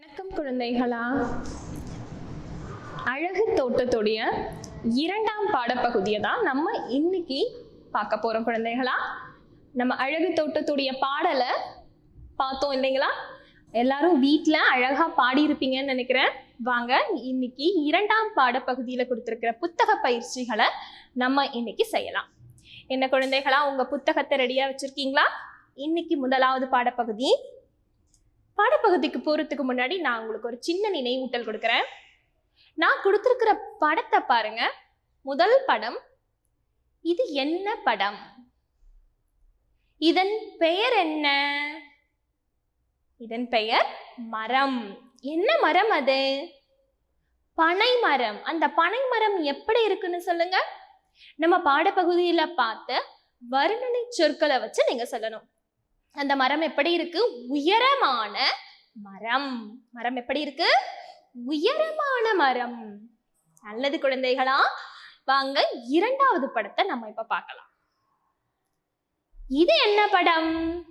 வணக்கம் குழந்தைகளா. அழகு தோட்டத்துடைய இரண்டாம் பாடப்பகுதியை தான் நம்ம இன்னைக்கு பார்க்க போறோம் குழந்தைகளா. நம்ம அழகு தோட்டத்துடைய பாடலை பார்த்தோம் இல்லைங்களா? எல்லாரும் வீட்டில் அழகா பாடியிருப்பீங்கன்னு நினைக்கிறேன். வாங்க இன்னைக்கு இரண்டாம் பாடப்பகுதியில் கொடுத்துருக்கிற புத்தக பயிற்சிகளை நம்ம இன்னைக்கு செய்யலாம். என்ன குழந்தைகளா உங்க புத்தகத்தை ரெடியா வச்சிருக்கீங்களா? இன்னைக்கு முதலாவது பாடப்பகுதி பாடப்பகுதிக்கு போகிறதுக்கு முன்னாடி நான் உங்களுக்கு ஒரு சின்ன நினைவூட்டல் கொடுக்குறேன். நான் கொடுத்துருக்கிற படத்தை பாருங்க. முதல் படம் இது என்ன படம்? இதன் பெயர் என்ன? இதன் பெயர் மரம். என்ன மரம் அது? பனை மரம். அந்த பனை மரம் எப்படி இருக்குன்னு சொல்லுங்க. நம்ம பாடப்பகுதியில் பார்த்த வர்ணனை சொற்களை வச்சு நீங்க சொல்லணும். அந்த மரம் எப்படி இருக்கு? உயரமான மரம். மரம் எப்படி இருக்கு? உயரமான மரம். நல்லது குழந்தைகளா வாங்க இரண்டாவது படத்தை நம்ம இப்ப பார்க்கலாம். இது என்ன படம்?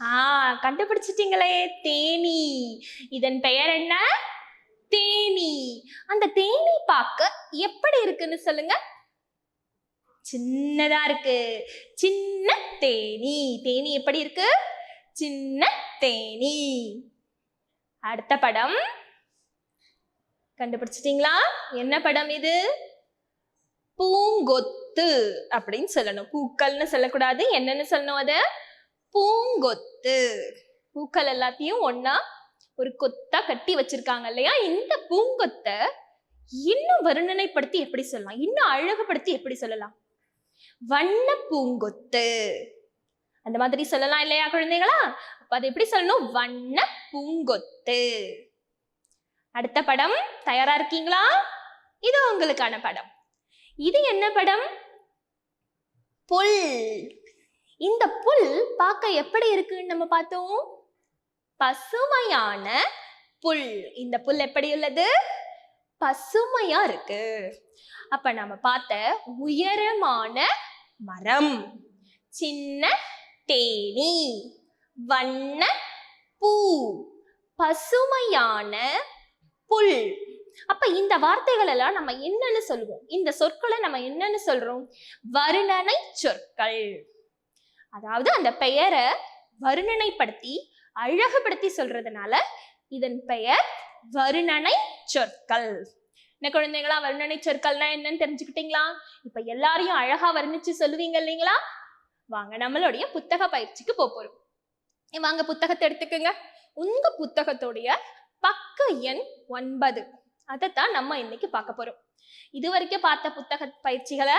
ஆ கண்டுபிடிச்சிட்டீங்களே தேனி. இதன் பெயர் என்ன? தேனி. அந்த தேனி பார்க்க எப்படி இருக்குன்னு சொல்லுங்க. சின்னதா இருக்கு. சின்ன தேனி. தேனி எப்படி இருக்கு? சின்ன தேனி. அடுத்த படம். கண்டுபிடிச்சிட்டீங்களா? என்ன படம் இது? பூங்கொத்து அப்படின்னு சொல்லணும். பூக்கள்னு சொல்லக்கூடாது. என்னன்னு சொல்லணும் அது? பூங்கொத்து. பூக்கள் எல்லாத்தையும் ஒன்னா ஒரு கொத்தா கட்டி வச்சிருக்காங்க இல்லையா? இந்த பூங்கொத்தை இன்னும் வர்ணனைப்படுத்தி எப்படி சொல்லலாம்? இன்னும் அழகுபடுத்தி எப்படி சொல்லலாம்? வண்ண பூங்கொத்து. அந்த மாதிரி சொல்லலாம் இல்லையா குழந்தைகளா? அப்ப அதை எப்படி சொல்லணும்? வண்ண பூங்கொத்து. அடுத்த படம் தயாரா இருக்கீங்களா? இது உங்களுக்கான படம். இது என்ன படம்? புல். இந்த புல் பார்க்க எப்படி இருக்குன்னு நம்ம பார்த்தோம். பசுமையான புல். இந்த புல் எப்படி உள்ளது? பசுமையா இருக்கு. அப்ப நம்ம பார்த்த உயரமான மரம் சின்ன தேனி வண்ண பூ பசுமையான புல். அப்ப இந்த வார்த்தைகள் எல்லாம் நம்ம என்னன்னு சொல்லுவோம்? இந்த சொற்களை நம்ம என்னன்னு சொல்றோம்? வருணனை சொற்கள். அதாவது அந்த பெயரை வருணனைப்படுத்தி அழகுபடுத்தி சொல்றதுனால இதன் பெயர் வருணனை சொற்கள். என்ன குழந்தைங்களா வர்ணனை சொற்கள்னா என்னன்னு தெரிஞ்சுக்கிட்டீங்களா? இப்ப எல்லாரையும் அழகா வர்ணிச்சு சொல்லுவீங்க இல்லைங்களா? வாங்க நம்மளுடைய புத்தக பயிற்சிக்கு போக போறோம் வாங்க புத்தகத்தை எடுத்துக்கோங்க. உங்க புத்தகத்துடைய பக்க எண் ஒன்பது. அதைத்தான் நம்ம இன்னைக்கு பார்க்க போறோம். இது வரைக்கும் பார்த்த புத்தக பயிற்சிகளை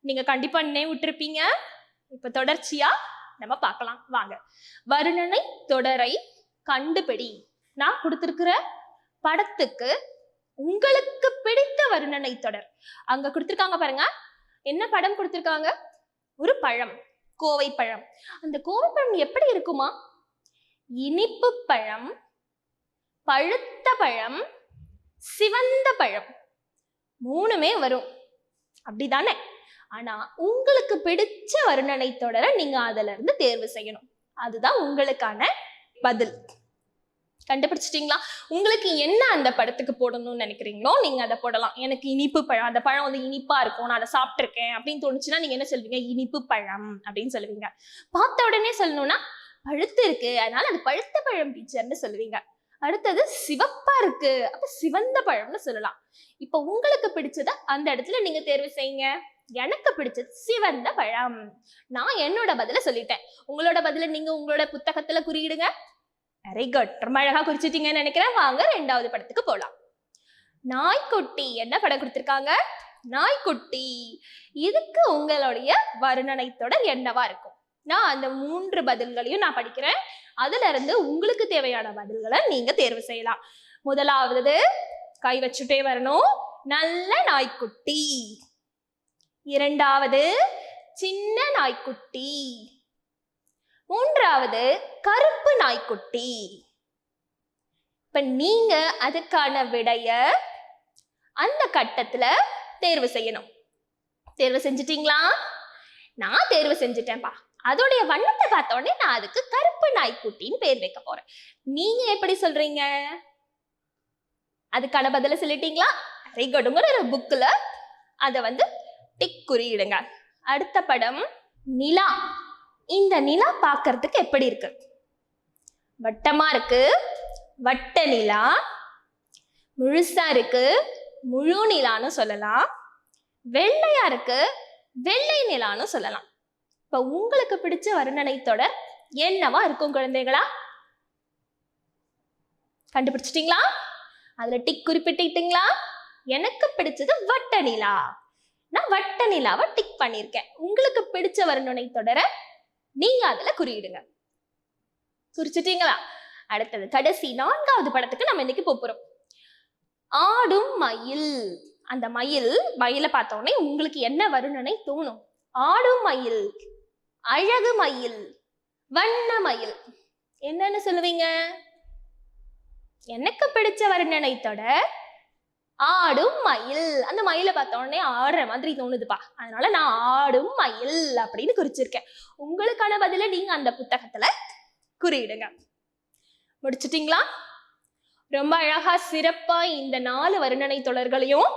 நீங்க கண்டிப்பா நினைவு விட்டுருப்பீங்க இப்ப தொடர்ச்சியா நம்ம பார்க்கலாம். வாங்க. வருணனை தொடரை கண்டுபிடி. நான் கொடுத்திருக்கிற படத்துக்கு உங்களுக்கு பிடித்த வருணனை தொடர். அங்க கொடுத்துருக்காங்க பாருங்க. என்ன படம் கொடுத்துருக்காங்க? ஒரு பழம் கோவை பழம். அந்த கோவை பழம் எப்படி இருக்குமா? இனிப்பு பழம் பழுத்த பழம் சிவந்த பழம். மூணுமே வரும். அப்படிதானே? ஆனா உங்களுக்கு பிடிச்ச வருணனை தொடரை நீங்க அதுல இருந்து தேர்வு செய்யணும். அதுதான் உங்களுக்கான பதில். கண்டுபிடிச்சிட்டீங்களா? உங்களுக்கு என்ன அந்த படத்துக்கு போடணும்னு நினைக்கிறீங்களோ நீங்க அதை போடலாம். எனக்கு இனிப்பு பழம் அந்த பழம் வந்து இனிப்பா இருக்கும் நான் அதை சாப்பிட்ருக்கேன் அப்படின்னு தோணுச்சுன்னா நீங்க என்ன சொல்வீங்க இனிப்பு பழம் அப்படின்னு சொல்லுவீங்க. பார்த்த உடனே சொல்லணும்னா பழுத்து இருக்கு அதனால அது பழுத்த பழம் டீச்சர்னு சொல்லுவீங்க. அடுத்தது சிவப்பா இருக்கு அப்ப சிவந்த பழம்னு சொல்லலாம். இப்ப உங்களுக்கு பிடிச்சத அந்த இடத்துல நீங்க தேர்வு செய்யுங்க. எனக்கு பிடிச்சது சிவந்த பழம். நான் என்னோட பதில சொல்லிட்டேன். உங்களோட பதில நீங்க உங்களோட புத்தகத்துல குறியிடுங்க. வெரி குட் ரொம்ப அழகா குறிச்சிட்டீங்கன்னு நினைக்கிறேன். வாங்க ரெண்டாவது படத்துக்கு போலாம். நாய்க்குட்டி. என்ன படம் கொடுத்துருக்காங்க? நாய்க்குட்டி. இதுக்கு உங்களுடைய வருணனை தொடர் என்னவா இருக்கும்? நான் அந்த மூன்று பதில்களையும் நான் படிக்கிறேன். அதுல இருந்து உங்களுக்கு தேவையான பதில்களை நீங்க தேர்வு செய்யலாம். முதலாவது கை வச்சுட்டே வரணும். நல்ல நாய்க்குட்டி. இரண்டாவது சின்ன நாய்க்குட்டி. மூன்றாவது கருப்பு நாய்க்குட்டி. இப்ப நீங்க அதுக்கான விடைய அந்த கட்டத்துல தேர்வு செய்யணும். தேர்வு செஞ்சிட்டீங்களா? நான் தேர்வு செஞ்சுட்டேன்ப்பா அதோடைய வண்ணத்தை பார்த்த உடனே நான் அதுக்கு கருப்பு நாய்க்குட்டின்னு பேர் வைக்க போறேன். நீங்க எப்படி சொல்றீங்க? அதுக்கான பதில சொல்லிட்டீங்களா? வெரி குட் ஒரு புக்கில் அதை வந்து டிக் குறியிடுங்க. அடுத்த படம் நிலா. இந்த நிலா பார்க்கறதுக்கு எப்படி இருக்கு? வட்டமா இருக்கு வட்ட நிலா முழுசா இருக்கு முழு நிலான்னு சொல்லலாம். வெள்ளையா இருக்கு வெள்ளை நிலான்னு சொல்லலாம். இப்ப உங்களுக்கு பிடிச்ச வர்ணனை தொடர் என்னவா இருக்கும் குழந்தைகளா? கண்டுபிடிச்சிட்டீங்களா? அதுல டிக் குறிப்பிட்டீங்களா எனக்கு பிடிச்சது வட்ட நிலா. நான் வட்ட நிலாவை டிக் பண்ணியிருக்கேன். உங்களுக்கு பிடிச்ச வர்ணனை தொடர நீங்க அதுல குறியிடுங்க. குறிச்சிட்டீங்களா? அடுத்தது கடைசி நான்காவது படத்துக்கு நம்ம இன்னைக்கு போகிறோம் போறோம். ஆடும் மயில். அந்த மயில் மயிலை பார்த்தோடனே உங்களுக்கு என்ன வருணனை தோணும். ஆடும் மயில் அழகு மயில் வண்ண மயில். என்னன்னு சொல்லுவீங்க? எனக்கு பிடிச்ச வருணனை தொடர் ஆடும் மயில். அந்த மயிலை பார்த்த உடனே ஆடுற மாதிரி தோணுதுப்பா. அதனால நான் ஆடும் மயில் அப்படின்னு குறிச்சிருக்கேன். உங்களுக்கான பதில நீங்க அந்த புத்தகத்துல குறியிடுங்க. முடிச்சிட்டிங்களா? ரொம்ப அழகா சிறப்பா இந்த நாலு வர்ணனை தொடர்களையும்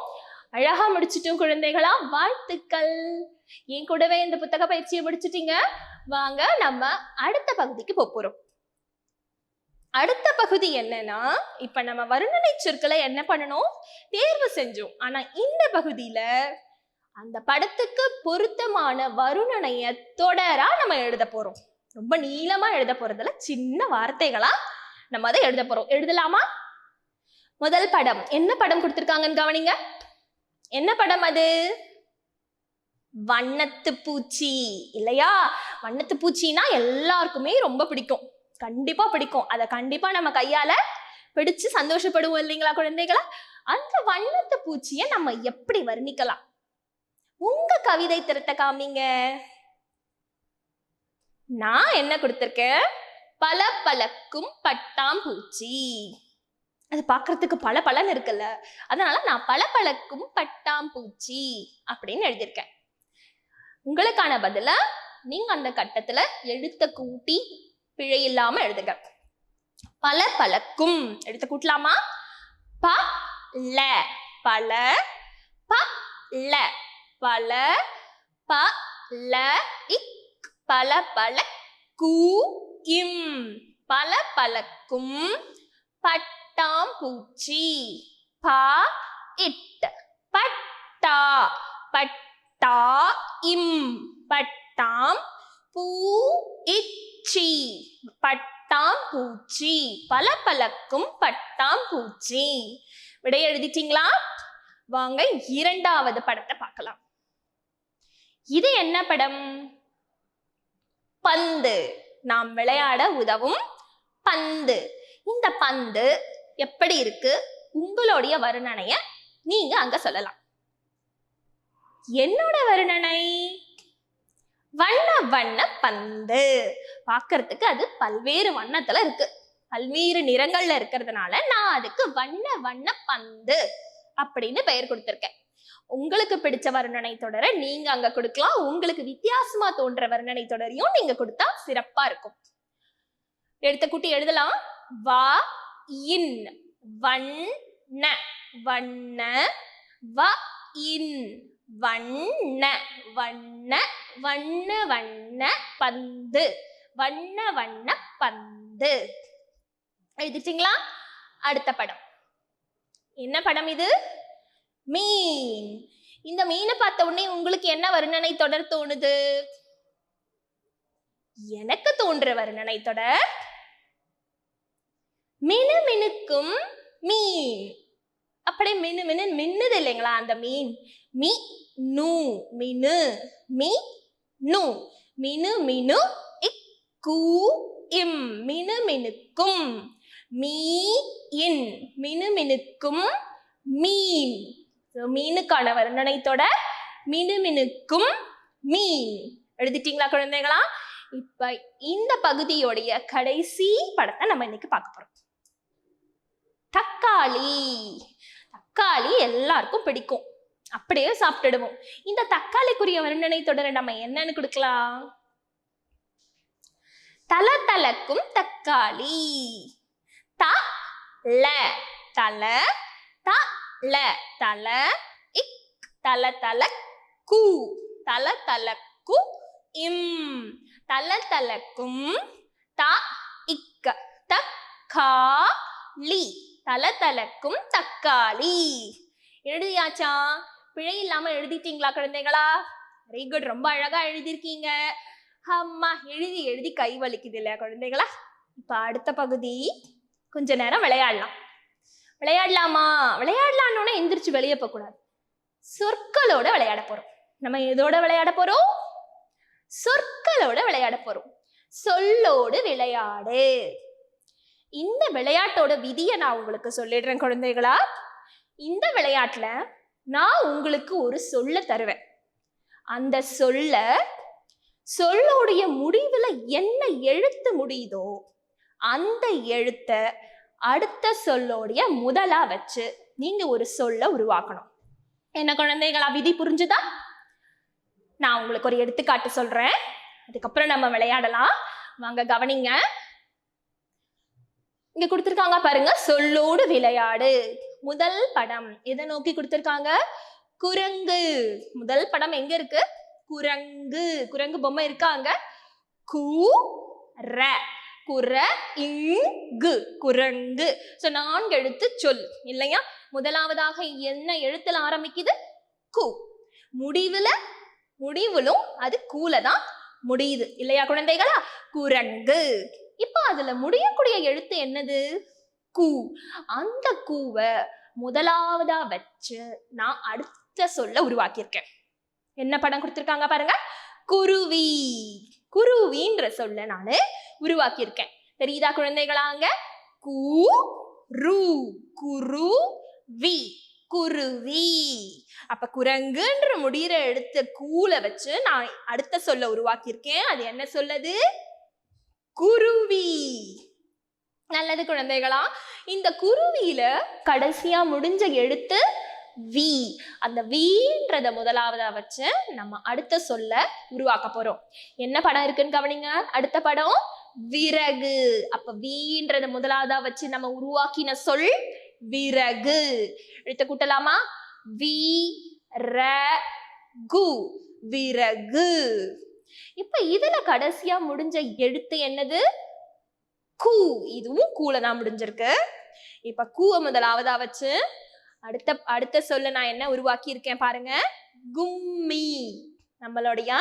அழகா முடிச்சிட்டோம் குழந்தைகளா. வாழ்த்துக்கள். என் கூடவே இந்த புத்தக பயிற்சியை முடிச்சிட்டீங்க. வாங்க நம்ம அடுத்த பகுதிக்கு போறோம். அடுத்த பகுதி என்னன்னா இப்ப நம்ம வர்ணனை சொற்களை என்ன பண்ணணும்? தேர்வு செஞ்சோம். ஆனா இந்த பகுதியில அந்த படத்துக்கு பொருத்தமான வருணனைய தொடரா நம்ம எழுத போறோம். ரொம்ப நீளமா எழுத போறதுல சின்ன வார்த்தைகளா நம்ம அதை எழுத போறோம். எழுதலாமா? முதல் படம். என்ன படம் கொடுத்துருக்காங்கன்னு கவனிங்க. என்ன படம் அது? வண்ணத்து பூச்சி. இல்லையா? வண்ணத்து பூச்சின்னா எல்லாருக்குமே ரொம்ப பிடிக்கும். கண்டிப்பா பிடிக்கும். அதை கண்டிப்பா நம்ம கையால பிடிச்சு சந்தோஷப்படுவோம் இல்லைங்களா குழந்தைகளா? அந்த வண்ணத்து பூச்சியை நம்ம எப்படி வர்ணிக்கலாம்? உங்க கவிதை திறத்த காமிங்க. நான் என்ன கொடுத்துருக்கேன்? பல பழக்கும் பட்டாம்பூச்சி அது பார்க்கறதுக்கு பல பலன் இருக்குல்ல. அதனால நான் பல பழக்கும் பட்டாம்பூச்சி அப்படின்னு எழுதியிருக்கேன். உங்களுக்கான பதில நீங்க அந்த கட்டத்துல எழுத்த கூட்டி பிழை இல்லாம எழுதுங்க. பல பலக்கும். எடுத்து கூட்டலாமா? ப ல பல ப ல பல ப ல இக் பல பல கூ இம் பல பழக்கும் பட்டாம்பூச்சி பா இட். பட்டா. பட்டா இம். பட்டாம் பூ இச்சி. பட்டாம்பூச்சி. பல பழக்கும் பட்டாம்பூச்சி. விடை எழுதிட்டீங்களா? வாங்க இரண்டாவது படத்தை பார்க்கலாம். இது என்ன படம்? பந்து. நாம் விளையாட உதவும் பந்து. இந்த பந்து எப்படி இருக்கு? உங்களுடைய வர்ணனைய நீங்க அங்க சொல்லலாம். என்னோட வர்ணனை? வண்ண வண்ண பந்து. பார்க்கறதுக்கு அது பல்வேறு வண்ணத்துல இருக்கு. பல்வேறு நிறங்கள்ல இருக்கிறதுனால நான் அதுக்கு வண்ண வண்ண பந்து அப்படின்னு பெயர் கொடுத்துருக்கேன். உங்களுக்கு பிடிச்ச வர்ணனை தொடர நீங்க அங்க கொடுக்கலாம். உங்களுக்கு வித்தியாசமா தோன்ற வர்ணனை தொடரையும் நீங்க கொடுத்தா சிறப்பா இருக்கும். எடுத்த குட்டி எழுதலாம். வா இன் வண்ண வண்ண வ இன். வண்ண வண்ண வண்ண வண்ண பந்து. வண்ண வண்ண பந்து. எழுதிட்டீங்களா அடுத்த படம். என்ன படம் இது? மீன். இந்த மீனை பார்த்த உடனே உங்களுக்கு என்ன வருணனை தொடர் தோணுது? எனக்கு தோன்ற வருணனை தொடர் மினு மினுக்கும் மீன். அப்படியே மினு மினு மின்னுது இல்லைங்களா அந்த மீன்? மீ நு மினு மீ நு. மினு மினு இக் கூ இம். மினு மினுக்கும். மீ இன். மினு மினுக்கும். மீன். மீனுக்கான வர்ணனைத்தோட மினு மினுக்கும் மீன். எழுதிட்டீங்களா குழந்தைகளா? இப்ப இந்த பகுதியோடைய கடைசி படத்தை நம்ம இன்னைக்கு பார்க்க போறோம். தக்காளி. தக்காளி எல்லாருக்கும் பிடிக்கும். அப்படியே சாப்பிட்டுடுவோம். இந்த தக்காளிக்குரிய வர்ணனை தொடர நம்ம என்னன்னு கொடுக்கலாம்? தல தலக்கும் தக்காளி. த ல தல த ல தல இக் தல தல கு தல தலக்கு இம். தல தலக்கும் த இக்க தக்கா லி தல தலக்கும் தக்காளி. எழுதியாச்சா பிழை இல்லாம எழுதிட்டீங்களா குழந்தைகளா? வெரி குட் ரொம்ப அழகா எழுதியிருக்கீங்க. அம்மா எழுதி எழுதி கை வலிக்குது இல்லையா குழந்தைகளா? இப்ப அடுத்த பகுதி. கொஞ்ச நேரம் விளையாடலாம். விளையாடலாமா? விளையாடலான்னு எந்திரிச்சு வெளியே போக கூடாது. சொற்களோட விளையாட போறோம். நம்ம எதோட விளையாட போறோம்? சொற்களோட விளையாட போறோம். சொல்லோடு விளையாடு. இந்த விளையாட்டோட விதியை நான் உங்களுக்கு சொல்லிடுறேன் குழந்தைகளா. இந்த விளையாட்டுல நான் உங்களுக்கு ஒரு சொல்ல தருவேன். அந்த சொல்ல சொல்லுடைய முடிவில் என்ன எழுத்து முடியுதோ அந்த எழுத்த அடுத்த சொல்லோடைய முதலா வச்சு நீங்க ஒரு சொல்ல உருவாக்கணும். என்ன குழந்தைகளா விதி புரிஞ்சுதா? நான் உங்களுக்கு ஒரு எடுத்துக்காட்டு சொல்றேன். அதுக்கப்புறம் நம்ம விளையாடலாம். வாங்க கவனிங்க. இங்க கொடுத்துருக்காங்க பாருங்க சொல்லோடு விளையாடு. முதல் படம் எதை நோக்கி கொடுத்துருக்காங்க? குரங்கு. முதல் படம் எங்க இருக்கு? குரங்கு. குரங்கு பொம்மை இருக்காங்க. கு ர. குர இங்கு. குரங்கு. ஸோ நான்கு எழுத்து சொல். இல்லையா? முதலாவதாக என்ன எழுத்துல ஆரம்பிக்குது? கு. முடிவுல முடிவிலும் அது கூல தான் முடியுது. இல்லையா குழந்தைகளா? குரங்கு. இப்போ அதுல முடியக்கூடிய எழுத்து என்னது? கூ. அந்த கூவை முதலாவதா வச்சு நான் அடுத்த சொல்ல உருவாக்கியிருக்கேன். என்ன படம் கொடுத்துருக்காங்க பாருங்க? குருவி. குருவின்ற சொல்ல நான் உருவாக்கியிருக்கேன். தெரியுதா குழந்தைகளாங்க கூ ரு. குரு வி குருவி. அப்ப குரங்குன்ற முடிகிற எடுத்த கூல வச்சு நான் அடுத்த சொல்ல உருவாக்கியிருக்கேன். அது என்ன சொல்லது? குருவி. நல்லது குழந்தைகளா? இந்த குருவியில கடைசியா முடிஞ்ச எழுத்து வி அந்த வீன்றத முதலாவதா வச்சு நம்ம அடுத்த சொல்ல உருவாக்க போறோம். என்ன படம் இருக்குன்னு கவனிங்க. அடுத்த படம் விறகு. அப்ப வீன்றத முதலாவதா வச்சு நம்ம உருவாக்கின சொல் விறகு. எழுத்து கூட்டலாமா? வி ர கு. விறகு. இப்ப இதுல கடைசியா முடிஞ்ச எழுத்து என்னது? கூ. இதுவும் கூல தான் முடிஞ்சிருக்கு. இப்ப கூவ முதலாவதா வச்சு அடுத்த அடுத்த சொல்ல நான் என்ன உருவாக்கி இருக்கேன் பாருங்க. கும்மி. நம்மளுடைய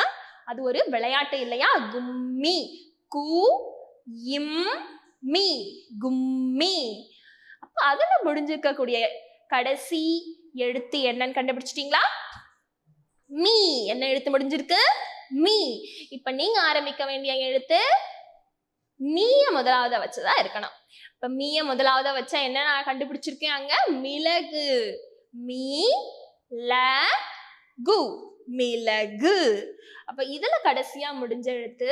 அது ஒரு விளையாட்டு இல்லையா? கும்மி. கூ இம் மீ. கும்மி. அப்ப அதுல முடிஞ்சிருக்கக்கூடிய கடைசி எழுத்து என்னன்னு கண்டுபிடிச்சிட்டீங்களா? மீ. என்ன எழுத்து முடிஞ்சிருக்கு? மீ. இப்ப நீங்க ஆரம்பிக்க வேண்டிய எழுத்து? மீய முதலாவதா வச்சுதான் இருக்கணும். இப்ப மீய முதலாவதா வச்சா என்ன நான் கண்டுபிடிச்சிருக்கேன் அங்க? மிளகு. மீ ல கு. மிளகு. அப்ப இதுல கடைசியா முடிஞ்ச எழுத்து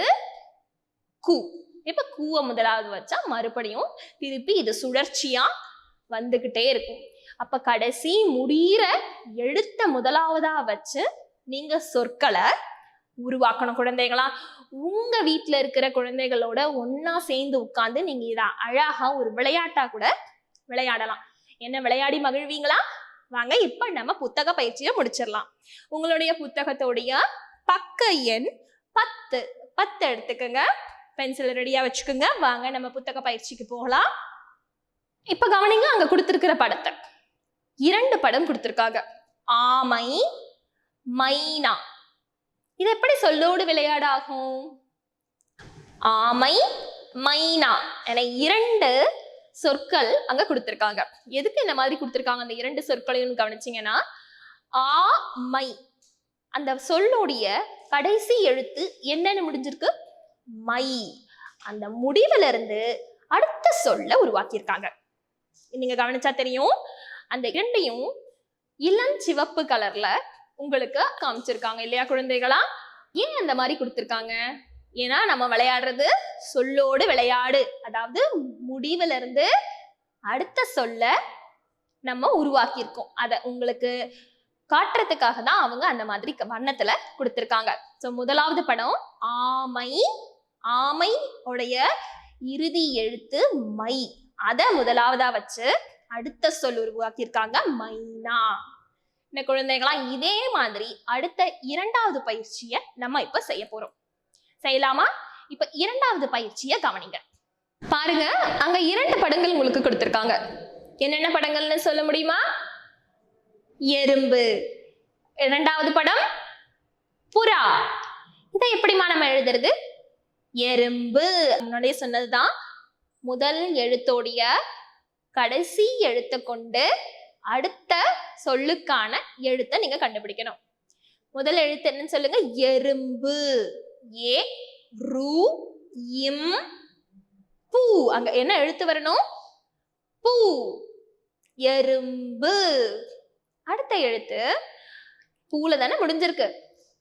கு. இப்ப கூவ முதலாவது வச்சா மறுபடியும் திருப்பி இது சுழற்சியா வந்துகிட்டே இருக்கும். அப்ப கடைசி முடியிற எழுத்த முதலாவதா வச்சு நீங்க சொற்களை உருவாக்கணும் குழந்தைகளா? உங்க வீட்டில் இருக்கிற குழந்தைகளோட ஒன்றா சேர்ந்து உட்காந்து நீங்க இதை அழகா ஒரு விளையாட்டா கூட விளையாடலாம். என்ன விளையாடி மகிழ்வீங்களா? வாங்க இப்ப நம்ம புத்தக பயிற்சியை முடிச்சிடலாம். உங்களுடைய புத்தகத்தோடைய பக்க எண் பத்து. பத்து எடுத்துக்கோங்க. பென்சில் ரெடியா வச்சுக்கோங்க. வாங்க நம்ம புத்தக பயிற்சிக்கு போகலாம். இப்ப கவனிங்க அங்க கொடுத்துருக்கிற படத்தை. இரண்டு படம் கொடுத்துருக்காங்க. ஆமை மைனா. இது எப்படி சொல்லோடு விளையாடாகும்? ஆமை மைனா என இரண்டு சொற்கள் அங்க கொடுத்திருக்காங்க. எதுக்கு இந்த மாதிரி கொடுத்திருக்காங்க? அந்த இரண்டு சொற்களையும் கவனிச்சீங்கன்னா ஆ மை. அந்த சொல்லுடைய கடைசி எழுத்து என்னன்னு முடிஞ்சிருக்கு? மை. அந்த முடிவுல இருந்து அடுத்த சொல்ல உருவாக்கியிருக்காங்க. நீங்க கவனிச்சா தெரியும். அந்த இரண்டையும் இளஞ்சிவப்பு கலர்ல உங்களுக்கு காமிச்சிருக்காங்க இல்லையா குழந்தைகளா? ஏன் அந்த மாதிரி கொடுத்துருக்காங்க? ஏன்னா நம்ம விளையாடுறது சொல்லோடு விளையாடு. அதாவது முடிவுல இருந்து அடுத்த சொல்ல நம்ம உருவாக்கியிருக்கோம். அதை உங்களுக்கு காட்டுறதுக்காக தான் அவங்க அந்த மாதிரி க- வண்ணத்துல கொடுத்துருக்காங்க. ஸோ முதலாவது படம் ஆமை. ஆமை உடைய இறுதி எழுத்து மை. அதை முதலாவதா வச்சு அடுத்த சொல் உருவாக்கியிருக்காங்க மைனா. இந்த குழந்தைகளா இதே மாதிரி அடுத்த இரண்டாவது பயிற்சியை நம்ம இப்ப செய்ய போறோம். செய்யலாமா? இப்ப இரண்டாவது பயிற்சியை கவனிங்க. பாருங்க அங்க இரண்டு படங்கள் உங்களுக்கு கொடுத்திருக்காங்க. என்னென்ன படங்கள்னு சொல்ல முடியுமா? எறும்பு. இரண்டாவது படம் புறா. இதை எப்படிமா நம்ம எழுதுறது? எறும்பு. முன்னாடியே சொன்னதுதான் முதல் எழுத்தோடைய கடைசி எழுத்தை கொண்டு அடுத்த சொல்லுக்கான எழுத்தை நீங்க கண்டுபிடிக்கணும். முதல் எழுத்து என்னன்னு சொல்லுங்க. எறும்பு. ஏ ரூ இம் பூ. அங்க என்ன எழுத்து வரணும்? பூ. எறும்பு. அடுத்த எழுத்து பூல தானே முடிஞ்சிருக்கு.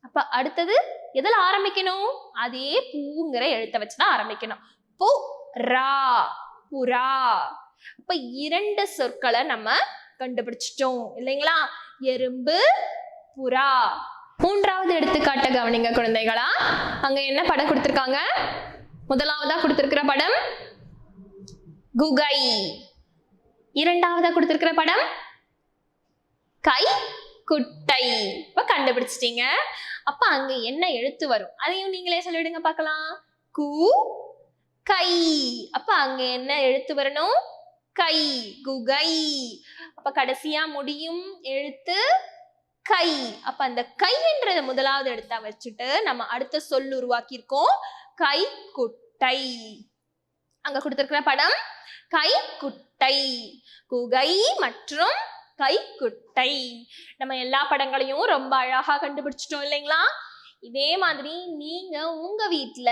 அப்ப அடுத்தது எதில் ஆரம்பிக்கணும்? அதே பூங்கிற எழுத்தை வச்சுதான் ஆரம்பிக்கணும். பூ ரா. புறா. அப்ப இரண்டு சொற்களை நம்ம கண்டுபிடிச்சிட்டோம். இல்லைங்களா? எறும்பு புறா. மூன்றாவது எடுத்துக்காட்ட கவனிங்க குழந்தைகளா. அங்க என்ன படம் கொடுத்திருக்காங்க? முதலாவதா கொடுத்திருக்கிற படம்? குகை. இரண்டாவதா கொடுத்திருக்கிற படம்? கை குட்டை. இப்ப கண்டுபிடிச்சிட்டீங்க. அப்ப அங்க என்ன எழுத்து வரும்? அதையும் நீங்களே சொல்லிவிடுங்க பார்க்கலாம். கு கை. அப்ப அங்க என்ன எழுத்து வரணும்? கை குகை. அப்ப கடைசியா முடியும் எழுத்து கை. அப்ப அந்த கைன்றத முதலாவது எடுத்தா வச்சுட்டு நம்ம அடுத்த சொல் உருவாக்கியிருக்கோம். கை குட்டை அங்க கொடுத்திருக்கிற படம் கை குட்டை குகை மற்றும் கைக்குட்டை. நம்ம எல்லா படங்களையும் ரொம்ப அழகா கண்டுபிடிச்சிட்டோம் இல்லைங்களா? இதே மாதிரி நீங்க உங்க வீட்டுல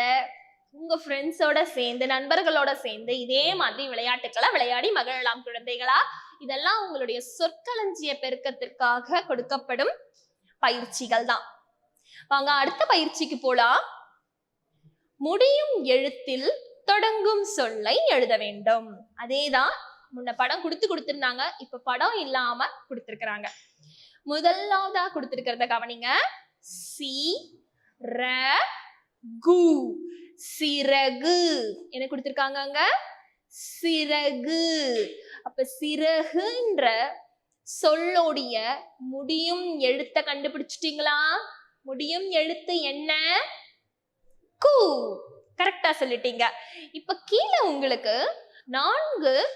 உங்க ஃப்ரெண்ட்ஸோட சேர்ந்து நண்பர்களோட சேர்ந்து இதே மாதிரி விளையாட்டுக்களை விளையாடி மகிழலாம் குழந்தைகளா. இதெல்லாம் உங்களுடைய சொற்களஞ்சிய பெருக்கத்திற்காக கொடுக்கப்படும் பயிற்சிகள் தான். வாங்க அடுத்த பயிற்சிக்கு போலாம். முடியும் எழுத்தில் தொடங்கும் சொல்லை எழுத வேண்டும். அதேதான் முன்ன படம் கொடுத்து கொடுத்திருந்தாங்க இப்ப படம் இல்லாம கொடுத்திருக்கிறாங்க. முதலாவதா கொடுத்திருக்கிறத கவனிங்க. சி ர கு. சிறகு. என்ன கொடுத்துருக்காங்க அங்க சிறகு. அப்ப சிறகுன்ற சொல்லோடைய முடியும் எழுத்த கண்டுபிடிச்சிட்டீங்களா? முடியும் எழுத்து என்ன? கூ. கரெக்டா சொல்லிட்டீங்க. இப்ப கீழே உங்களுக்கு நான்கு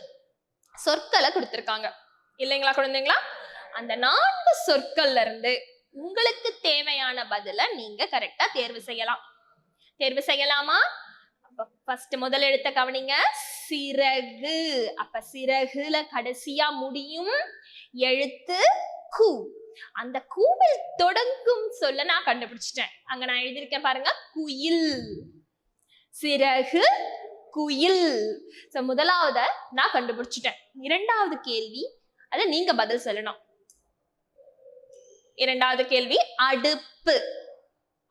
சொற்களை கொடுத்துருக்காங்க. இல்லைங்களா குழந்தைங்களா? அந்த நான்கு சொற்கள்ல இருந்து உங்களுக்கு தேவையான பதில நீங்க கரெக்டா தேர்வு செய்யலாம். தேர்வு செய்யலாமா? ஃபர்ஸ்ட் முதல் எழுத்த கவனிங்க. சிறகு. அப்ப சிறகுல கடைசியா முடியும். எழுத்து கு. அந்த கூவில் தொடங்கும் சொல்ல நான் கண்டுபிடிச்சிட்டேன். அங்க நான் எழுதியிருக்கேன் பாருங்க குயில். சிறகு குயில். ஸோ முதலாவத நான் கண்டுபிடிச்சிட்டேன். இரண்டாவது கேள்வி அதை நீங்க பதில் சொல்லணும். இரண்டாவது கேள்வி அடுப்பு.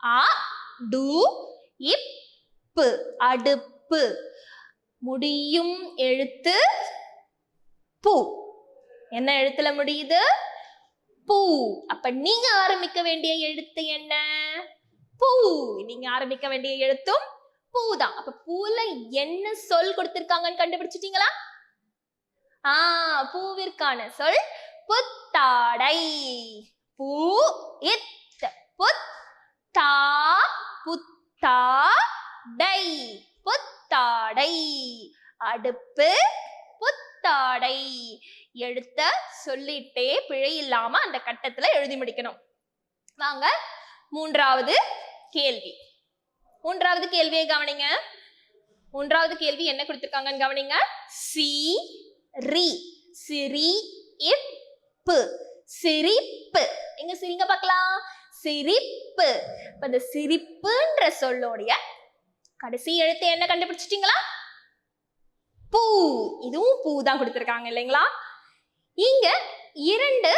ஆ டு இப்பு அடுப்பு. முடியும் எழுத்து பூ. என்ன எழுத்துல முடியுது? பூ. அப்ப நீங்க ஆரம்பிக்க வேண்டிய எழுத்து என்ன? பூ. நீங்க ஆரம்பிக்க வேண்டிய எழுத்தும் பூ தான். அப்ப பூல என்ன சொல் கொடுத்திருக்காங்கன்னு கண்டுபிடிச்சிட்டீங்களா? ஆ பூவிற்கான சொல் புத்தாடை. பூ இத். புத்தா புத்தாடை புத்தாடை அடுப்பு புத்தாடை எழுத்த சொல்லிட்டே பிழை இல்லாம அந்த கட்டத்துல எழுதி முடிக்கணும். வாங்க மூன்றாவது கேள்வி. மூன்றாவது கேள்வியை கவனிங்க. மூன்றாவது கேள்வி என்ன கொடுத்துருக்காங்கன்னு கவனிங்க. சி ரி சிரி இப்பு சிரிப்பு. எங்க சிரிங்க பார்க்கலாம். சிரிப்பு. இப்போ இந்த சிரிப்புன்ற சொல்லோடைய கடைசி எழுத்து என்ன கண்டுபிடிச்சிட்டீங்களா? பூ. இதுவும் பூ தான் கொடுத்துருக்காங்க இல்லைங்களா? இங்க இரண்டு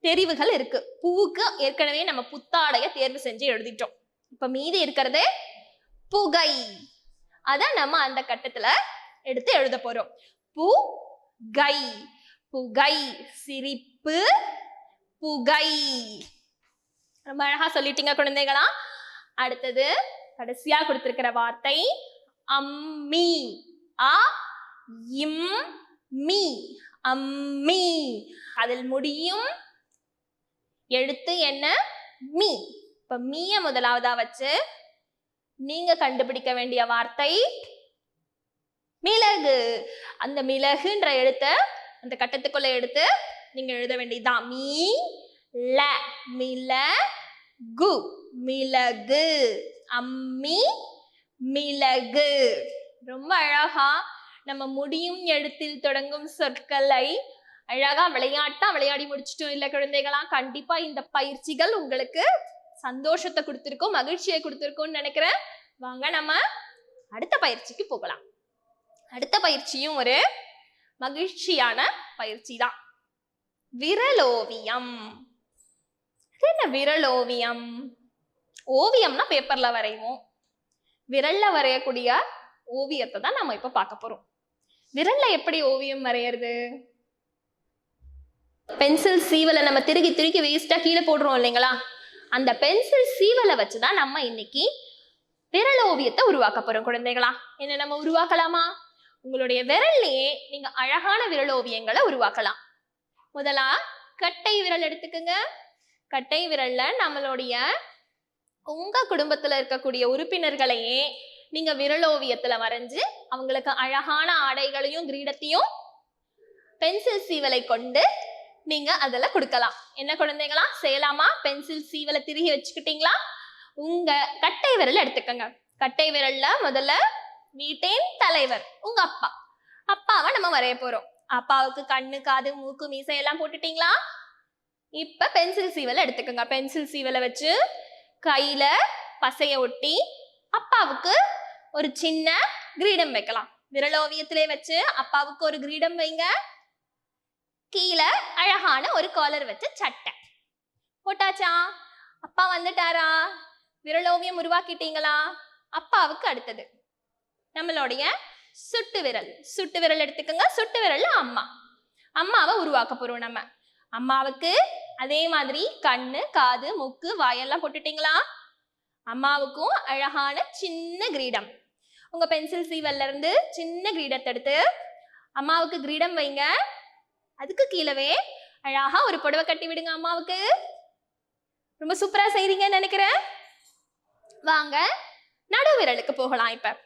தெரிவுகள் இருக்கு. பூவுக்கு ஏற்கனவே நம்ம புத்தாடைய தேர்வு செஞ்சு எழுதிட்டோம். இப்ப மீதி இருக்கிறது புகை. அத நம்ம அந்த கட்டத்துல எடுத்து எழுத போறோம். பு கை புகை சிரிப்பு புகை. ரொம்ப அழகா சொல்லிட்டீங்க குழந்தைகளா. அடுத்தது கடைசியா கொடுத்திருக்கிற வார்த்தை அம்மி. அ இம் மீ. அம்மி. அதில் முடியும் எழுத்து என்ன? மீ. இப்ப மீய முதலாவதா வச்சு நீங்க கண்டுபிடிக்க வேண்டிய வார்த்தை மிளகு. அந்த மிளகுன்ற எழுத்த அந்த கட்டத்துக்குள்ள எடுத்து நீங்க எழுத வேண்டியதுதான். மீ ல மிளகு மிளகு. அம்மி மிளகு. ரொம்ப அழகா நம்ம முடியும் எழுத்தில் தொடங்கும் சொற்களை அழகா விளையாட்டா விளையாடி முடிச்சிட்டோம். இல்ல குழந்தைகளா கண்டிப்பா இந்த பயிற்சிகள் உங்களுக்கு சந்தோஷத்தை கொடுத்துருக்கோம் மகிழ்ச்சியை கொடுத்துருக்கோம்னு நினைக்கிறேன். வாங்க நம்ம அடுத்த பயிற்சிக்கு போகலாம். அடுத்த பயிற்சியும் ஒரு மகிழ்ச்சியான பயிற்சி தான் விரலோவியம். என்ன விரல் ஓவியம்? ஓவியம்னா பேப்பர்ல வரைவோம். விரல்ல வரையக்கூடிய ஓவியத்தை தான் நம்ம இப்ப பார்க்க போறோம். விரல்ல எப்படி ஓவியம் வரையறது? பென்சில் சீவலை நம்ம திருகி திருகி வேஸ்டா கீழே போடுறோம் இல்லைங்களா? அந்த பென்சில் சீவலை வச்சுதான் நம்ம இன்னைக்கு விரல் ஓவியத்தை உருவாக்க போறோம் குழந்தைகளா. என்ன நம்ம உருவாக்கலாமா? உங்களுடைய விரல்லையே நீங்க அழகான விரல் ஓவியங்களை உருவாக்கலாம். முதலா கட்டை விரல் எடுத்துக்கோங்க. கட்டை விரல்ல நம்மளுடைய உங்க குடும்பத்துல இருக்கக்கூடிய உறுப்பினர்களையே நீங்க விரலோவியத்துல வரைஞ்சு அவங்களுக்கு அழகான ஆடைகளையும் கிரீடத்தையும் பென்சில் சீவலை கொண்டு நீங்க அதுல கொடுக்கலாம். என்ன குழந்தைகளா? செய்யலாமா? பென்சில் சீவலை திருகி வச்சுக்கிட்டீங்களா? உங்க கட்டை விரல் எடுத்துக்கோங்க. கட்டை விரல்ல முதல்ல வீட்டின் தலைவர் உங்க அப்பா. அப்பாவை நம்ம வரைய போறோம். அப்பாவுக்கு கண்ணு காது மூக்கு மீசை எல்லாம் போட்டுட்டீங்களா? இப்போ பென்சில் சீவலை எடுத்துக்கோங்க. பென்சில் சீவலை வச்சு கையில் பசைய ஒட்டி அப்பாவுக்கு ஒரு சின்ன கிரீடம் வைக்கலாம். விரலோவியத்திலே வச்சு அப்பாவுக்கு ஒரு கிரீடம் வைங்க. கீழே அழகான ஒரு காலர் வச்ச சட்டை. போட்டாச்சா? அப்பா வந்துட்டாரா? விரலோவியம் உருவாக்கிட்டீங்களா? அப்பாவுக்கு அடுத்தது. நம்மளுடைய சுட்டு விரல். சுட்டு விரல் எடுத்துக்கோங்க. சுட்டு விரல் அம்மா. அம்மாவை உருவாக்க போறோம் நம்ம. அம்மாவுக்கு அதே மாதிரி கண்ணு காது மூக்கு வாயெல்லாம் போட்டுட்டீங்களா? அம்மாவுக்கும் அழகான சின்ன கிரீடம். உங்க பென்சில் சீவல்ல இருந்து சின்ன கிரீடத்தை எடுத்து அம்மாவுக்கு கிரீடம் வைங்க. அதுக்கு கீழவே அழகா ஒரு புடவை கட்டி விடுங்க அம்மாவுக்கு. ரொம்ப சூப்பரா செய்றீங்கன்னு நினைக்கிறேன். வாங்க நடுவிரலுக்கு போகலாம் இப்ப.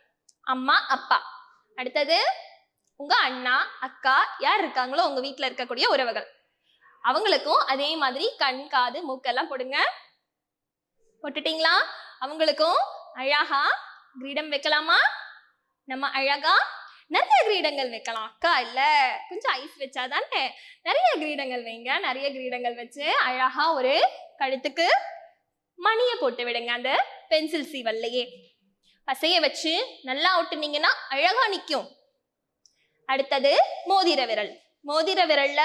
அம்மா அப்பா. அடுத்தது உங்க அண்ணா அக்கா யார் இருக்காங்களோ உங்க வீட்டுல இருக்கக்கூடிய உறவுகள். அவங்களுக்கும் அதே மாதிரி கண் காது மூக்கெல்லாம் போடுங்க. போட்டுட்டீங்களா? அவங்களுக்கும் அழகா கிரீடம் வைக்கலாமா? நம்ம அழகா நிறைய கிரீடங்கள் வைக்கலாம். அக்கா இல்ல. கொஞ்சம் ஐஸ் வச்சாதானே? நிறைய கிரீடங்கள் வைங்க. நிறைய கிரீடங்கள் வச்சு அழகா ஒரு கழுத்துக்கு மணியை போட்டு விடுங்க. அந்த பென்சில் சீவல்லையே. பசைய வச்சு நல்லா ஒட்டுனீங்கன்னா அழகா நிற்கும் அடுத்தது மோதிர விரல். மோதிர விரல்ல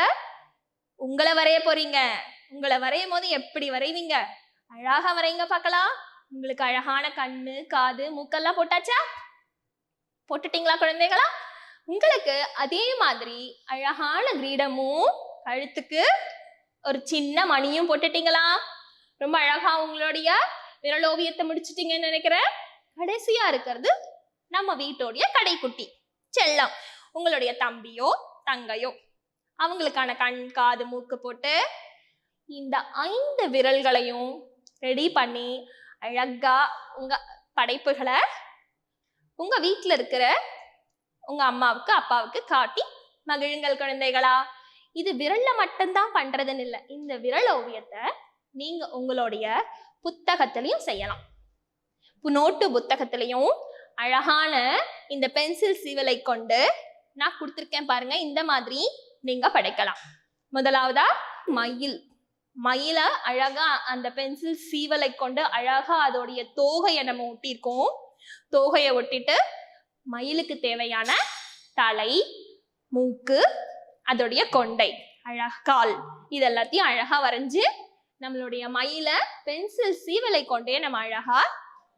உங்களை வரைய போறீங்க. உங்களை வரையும் போது எப்படி வரைவீங்க? அழகா வரைங்க பார்க்கலாம். உங்களுக்கு அழகான கண்ணு காது மூக்கெல்லாம் போட்டாச்சா? போட்டுட்டீங்களா குழந்தைகளா? உங்களுக்கு அதே மாதிரி அழகான கிரீடமும் கழுத்துக்கு ஒரு சின்ன மணியும் போட்டுட்டீங்களா? ரொம்ப அழகா உங்களுடைய விரல் ஓவியத்தை முடிச்சிட்டீங்கன்னு நினைக்கிறேன். கடைசியா இருக்கிறது நம்ம வீட்டோடைய கடைக்குட்டி. செல்லம். உங்களுடைய தம்பியோ தங்கையோ அவங்களுக்கான கண் காது மூக்கு போட்டு இந்த ஐந்து விரல்களையும் ரெடி பண்ணி அழகா உங்க படைப்புகளை உங்க வீட்டில் இருக்கிற உங்க அம்மாவுக்கு அப்பாவுக்கு காட்டி மகிழுங்கள் குழந்தைகளா. இது விரல்ல மட்டும்தான் பண்றதுன்னு இல்லை. இந்த விரல் ஓவியத்தை நீங்க உங்களுடைய புத்தகத்திலையும் செய்யலாம். நோட்டு புத்தகத்திலையும் அழகான இந்த பென்சில் சீவலை கொண்டு நான் கொடுத்துருக்கேன் பாருங்க. இந்த மாதிரி நீங்க படைக்கலாம். முதலாவதா மயில். மயில அழகா அந்த பென்சில் சீவலை கொண்டு அழகா அதோடைய தோகையை நம்ம ஒட்டியிருக்கோம். தோகையை ஒட்டிட்டு மயிலுக்கு தேவையான தலை மூக்கு அதோடைய கொண்டை அழகால் இது எல்லாத்தையும் அழகா வரைஞ்சு நம்மளுடைய மயில பென்சில் சீவலை கொண்டே நம்ம அழகா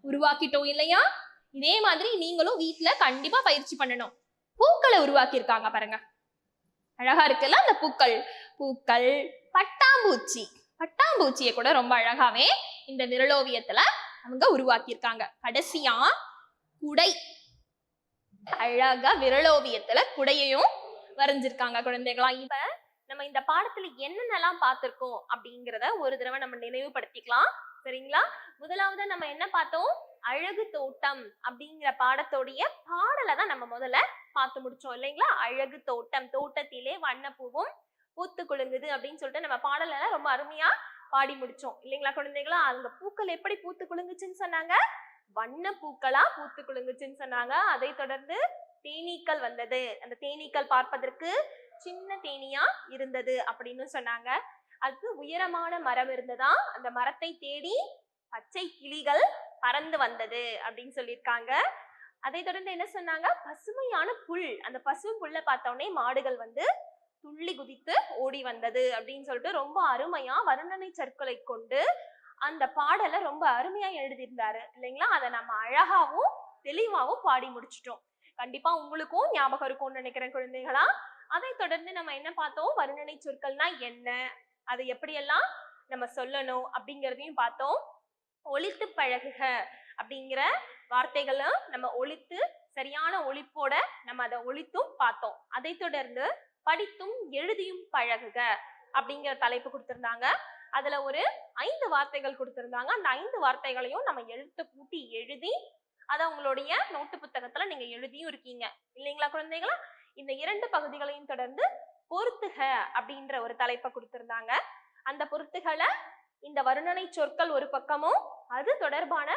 உருவாக்கிட்டோம் இல்லையா? இதே மாதிரி நீங்களும் வீட்டுல கண்டிப்பா பயிற்சி பண்ணணும். பூக்களை உருவாக்கியிருக்காங்க பாருங்க. அழகா இருக்குல்ல அந்த பூக்கள்? பூக்கள் பட்டாம்பூச்சி. பட்டாம்பூச்சியை கூட ரொம்ப அழகாவே இந்த விரலோவியத்துல அவங்க உருவாக்கியிருக்காங்க. கடைசியா குடை. அழகா விரலோவியத்துல குடையையும் வரைஞ்சிருக்காங்க குழந்தைகளா. இப்ப நம்ம இந்த பாடத்துல என்னென்னலாம் பார்த்திருக்கோம் அப்படிங்கிறத ஒரு தடவை நம்ம நினைவுபடுத்திக்கலாம். சரிங்களா? முதலாவது நம்ம என்ன பார்த்தோம்? அழகு தோட்டம் அப்படிங்கிற பாடத்தோடைய பாடலை தான் நம்ம முதல்ல பார்த்து முடிச்சோம் இல்லைங்களா? அழகு தோட்டம் தோட்டத்திலே வண்ணப்பூவும் பூத்து குலுங்குது அப்படின்னு சொல்லிட்டு நம்ம பாடலாம் ரொம்ப அருமையா பாடி முடிச்சோம் இல்லைங்களா குழந்தைங்களா அந்த பூக்கள் எப்படி பூத்து குலுங்குச்சுன்னு சொன்னாங்க. வண்ண பூக்களா பூத்து குலுங்குச்சுன்னு சொன்னாங்க. அதை தொடர்ந்து தேனீக்கள் வந்தது. அந்த தேனீக்கள் பார்ப்பதற்கு சின்ன தேனியா இருந்தது அப்படின்னு சொன்னாங்க. அதுக்கு உயரமான மரம் இருந்ததா? அந்த மரத்தை தேடி பச்சை கிளிகள் பறந்து வந்தது அப்படின்னு சொல்லியிருக்காங்க. அதை தொடர்ந்து என்ன சொன்னாங்க? பசுமையான புல். அந்த பசு புல்ல பார்த்தோடனே மாடுகள் வந்து துள்ளி குதித்து ஓடி வந்தது அப்படின்னு சொல்லிட்டு ரொம்ப அருமையா வர்ணனை சொற்களை கொண்டு அந்த பாடலை ரொம்ப அருமையா எழுதியிருந்தாரு. இல்லைங்களா? அதை நம்ம அழகாவும் தெளிவாகவும் பாடி முடிச்சிட்டோம். கண்டிப்பா உங்களுக்கும் ஞாபகம் இருக்கும்னு நினைக்கிறேன் குழந்தைகளா. அதை தொடர்ந்து நம்ம என்ன பார்த்தோம்? வர்ணனை சொற்கள்னா என்ன? அதை எப்படியெல்லாம் நம்ம சொல்லணும் அப்படிங்கிறதையும் பார்த்தோம். ஒழித்து பழகுக அப்படிங்கிற வார்த்தைகளும் நம்ம ஒழித்து சரியான ஒழிப்போட நம்ம அதை ஒழித்தும் பார்த்தோம். அதை தொடர்ந்து படித்தும் எழுதியும் பழகுக அப்படிங்கிற தலைப்பு கொடுத்திருந்தாங்க. அதுல ஒரு ஐந்து வார்த்தைகள் கொடுத்திருந்தாங்க. அந்த ஐந்து வார்த்தைகளையும் நம்ம எழுத்து கூட்டி எழுதி அதை உங்களுடைய நோட்டு புத்தகத்துல நீங்க எழுதியும் இருக்கீங்க. இல்லைங்களா குழந்தைகளா? இந்த இரண்டு பகுதிகளையும் தொடர்ந்து பொருத்துக அப்படின்ற ஒரு தலைப்பை கொடுத்திருந்தாங்க. அந்த பொருத்துகளை இந்த வருணனை சொற்கள் ஒரு பக்கமும் அது தொடர்பான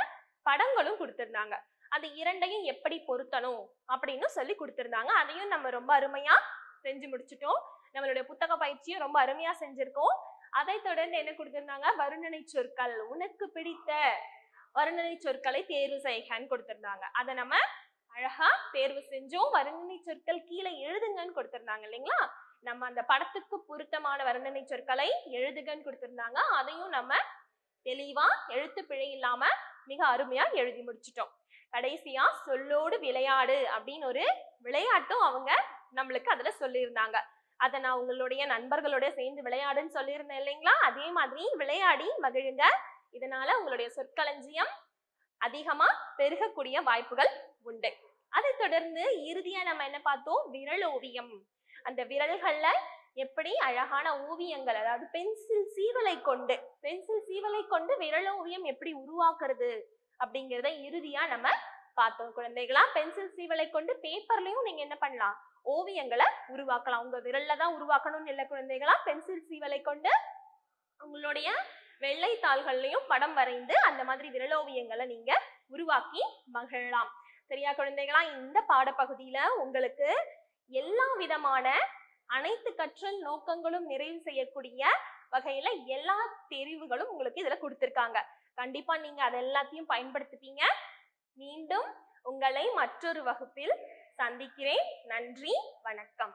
படங்களும் கொடுத்திருந்தாங்க. அந்த இரண்டையும் எப்படி பொருத்தணும் அப்படின்னு சொல்லி கொடுத்திருந்தாங்க. அதையும் நம்ம ரொம்ப அருமையா செஞ்சு முடிச்சிட்டோம். நம்மளுடைய புத்தக பயிற்சியும் ரொம்ப அருமையா செஞ்சிருக்கோம். அதை தொடர்ந்து என்ன கொடுத்திருந்தாங்க? வருணனை சொற்கள் உனக்கு பிடித்த வருணனை சொற்களை தேர்வு செய்கன்னு கொடுத்திருந்தாங்க. அதை நம்ம அழகா தேர்வு செஞ்சோம். வருணனை சொற்கள் கீழே எழுதுங்கன்னு கொடுத்திருந்தாங்க இல்லைங்களா? நம்ம அந்த படத்துக்கு பொருத்தமான வருணனை சொற்களை எழுதுகன்னு கொடுத்திருந்தாங்க. அதையும் நம்ம தெளிவா எழுத்து பிழை இல்லாம மிக அருமையா எழுதி முடிச்சிட்டோம். கடைசியா சொல்லோடு விளையாடு அப்படின்னு ஒரு விளையாட்டும் அவங்க நம்மளுக்கு அதுல சொல்லியிருந்தாங்க. அதை நான் உங்களுடைய நண்பர்களோட சேர்ந்து விளையாடுன்னு சொல்லியிருந்தேன் இல்லைங்களா? அதே மாதிரி விளையாடி மகிழுங்க. இதனால உங்களுடைய சொற்களஞ்சியம் அதிகமா பெருகக்கூடிய வாய்ப்புகள் உண்டு. அதை தொடர்ந்து இறுதியா நம்ம என்ன பார்த்தோம்? விரல் ஓவியம். அந்த விரல்கள்ல எப்படி அழகான ஓவியங்கள் அதாவது பென்சில் சீவலை கொண்டு பென்சில் சீவலை கொண்டு விரலோவியம் எப்படி உருவாக்குறது அப்படிங்கிறத இறுதியா நம்ம பார்த்தோம். குழந்தைகளா பென்சில் சீவலை கொண்டு பேப்பர்லயும் நீங்க என்ன பண்ணலாம்? ஓவியங்களை உருவாக்கலாம். உங்க விரல்ல தான் உருவாக்கணும்னு இல்லை குழந்தைகளா பென்சில் சீவலை கொண்டு உங்களுடைய வெள்ளை தாள்கள்லையும் படம் வரைந்து அந்த மாதிரி விரலோவியங்களை நீங்க உருவாக்கி மகிழலாம். சரியா குழந்தைகளா இந்த பாடப்பகுதியில உங்களுக்கு எல்லா விதமான அனைத்து கற்றல் நோக்கங்களும் நிறைவு செய்யக்கூடிய வகையில எல்லா தெரிவுகளும் உங்களுக்கு இதுல கொடுத்திருக்காங்க. கண்டிப்பா நீங்க அது எல்லாத்தையும் பயன்படுத்திப்பீங்க மீண்டும் உங்களை மற்றொரு வகுப்பில் சந்திக்கிறேன். நன்றி வணக்கம்.